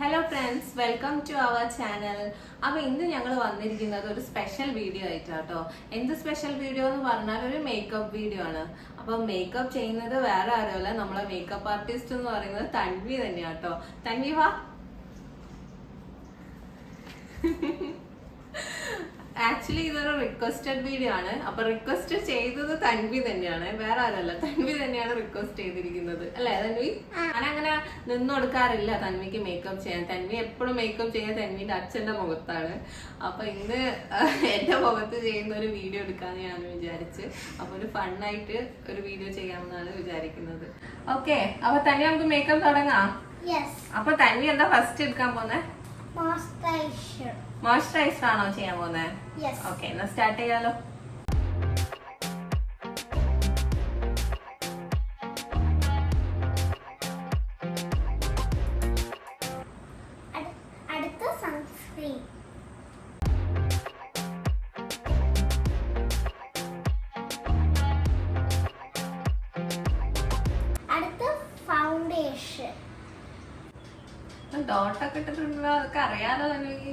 Hello friends welcome to our channel അപ്പൊ ഇന്ന് ഞങ്ങൾ വന്നിരിക്കുന്നത് ഒരു സ്പെഷ്യൽ വീഡിയോ ആയിട്ടാട്ടോ. എന്ത് സ്പെഷ്യൽ വീഡിയോ എന്ന് പറഞ്ഞാൽ ഒരു മേക്കപ്പ് വീഡിയോ ആണ്. അപ്പൊ മേക്കപ്പ് ചെയ്യുന്നത് വേറെ ആരുമല്ല നമ്മളെ മേക്കപ്പ് ആർട്ടിസ്റ്റ് എന്ന് പറയുന്നത് തൻവി തന്നെയാട്ടോ. തൻവി വാ. ആക്ച്വലി ഇതൊരു റിക്വസ്റ്റഡ് വീഡിയോ ആണ്. അപ്പൊ റിക്വസ്റ്റ് ചെയ്തത് തൻവി തന്നെയാണ്. വേറെ ആരല്ല. തൻവി തന്നെയാണ് റിക്വസ്റ്റ് ചെയ്തിരിക്കുന്നത്. അല്ലേ തൻവി? ഞാൻ അങ്ങനെ നിന്നു കൊടുക്കാറില്ല തൻവിക്ക് മേക്കപ്പ് ചെയ്യാൻ. തൻവി എപ്പോഴും മേക്കപ്പ് ചെയ്യാൻ തൻവിന്റെ അച്ഛന്റെ മുഖത്താണ്. അപ്പൊ ഇന്ന് എന്റെ മുഖത്ത് ചെയ്യുന്ന ഒരു വീഡിയോ എടുക്കാന്ന് ഞാൻ വിചാരിച്ച്. അപ്പൊ ഒരു ഫണ്ണായിട്ട് ഒരു വീഡിയോ ചെയ്യാമെന്നാണ് വിചാരിക്കുന്നത്. ഓക്കെ അപ്പൊ തന്നെ നമുക്ക് മേക്കപ്പ് തുടങ്ങാം. അപ്പൊ തൻവി എന്താ ഫസ്റ്റ് എടുക്കാൻ പോന്നെ? മോയ്സ്ചറൈസർ ആണോ ചെയ്യാൻ പോകുന്നത് ഓക്കെ എന്നാ സ്റ്റാർട്ട് ചെയ്യാലോ. ഡോട്ടൊക്കെ ഇട്ടിട്ടുണ്ടോ? അതൊക്കെ അറിയാലോ തനിക്ക്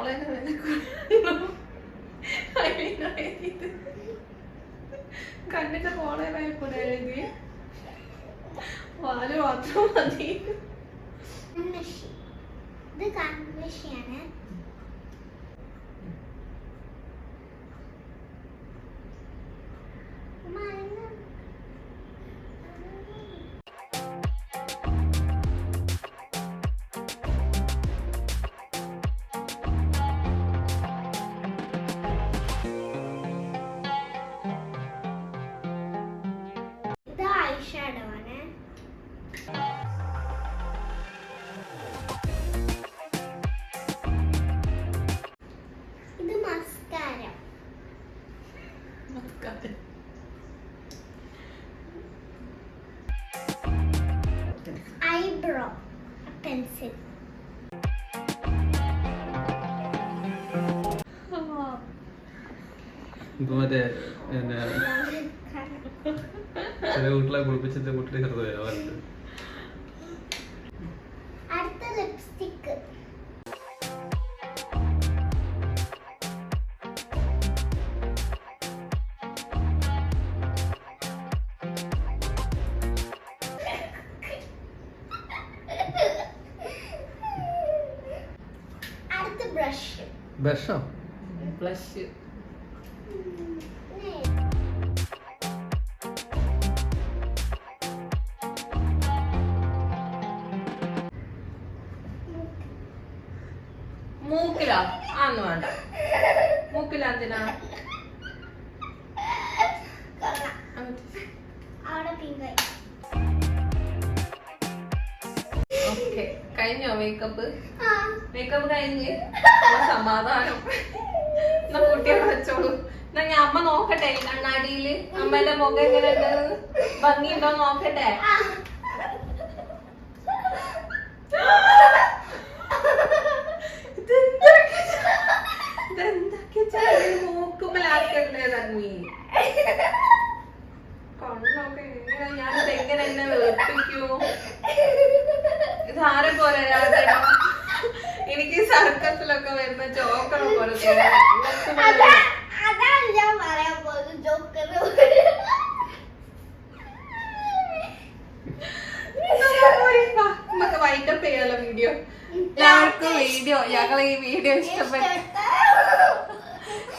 പോളേനെ കണ്ണിന്റെ പോളേനായി കൂടെ എഴുതി. വാൽ മാത്രം മതി. ഇത് കൺമഷിയാണ് ഐഷാഡോ ആണ് ഇത് മസ്കാരം. Eyebrow pencil. മറ്റേ ചില കുട്ടികളെ കുളിപ്പിച്ചിട്ട് കുട്ടിയുടെ ചെറുത് വരാറുണ്ട് അടുത്ത ബ്ലഷ് അടുത്ത ബ്രഷ് ബഷോ മൂക്കിലാ? ആന്ന് വേണ്ട. മൂക്കില എന്തിനാ? ഓക്കെ. കഴിഞ്ഞോ മേക്കപ്പ്? മേക്കപ്പ് കഴിഞ്ഞ്? സമാധാനം. എന്നാ കുട്ടികളെ വെച്ചോളൂ. എന്നാ ഞാൻ അമ്മ നോക്കട്ടെ കണ്ണാടിയിൽ? അമ്മേന്റെ മുഖം എങ്ങനെ ഉണ്ട് ഭംഗിയുണ്ടോ നോക്കട്ടെ? എങ്ങനെ ഞാനിത് എങ്ങനെ എന്നെ വെളുപ്പിക്കൂ ഇത് ആരെ പോലെ? എനിക്ക് സർക്കസിലൊക്കെ വരുന്ന ചോക്കറ പോലെ അതാണ് ഞാൻ പറയാൻ പോകുന്നത് ജോക്കർ നമുക്ക് വൈൻഡപ്പ് ചെയ്യാലോ വീഡിയോ എല്ലാവർക്കും വീഡിയോ ഞങ്ങൾ ഈ വീഡിയോ ഇഷ്ടപ്പെട്ടു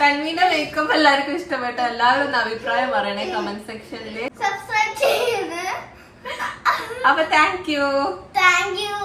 തന്മീന്റെ മേക്കപ്പ് എല്ലാവർക്കും ഇഷ്ടപ്പെട്ട. എല്ലാവരും ഒന്ന് അഭിപ്രായം പറയണേ കമന്റ് സെക്ഷനിൽ സബ്സ്ക്രൈബ് ചെയ്യുന്നത് അപ്പൊ താങ്ക് യു താങ്ക് യു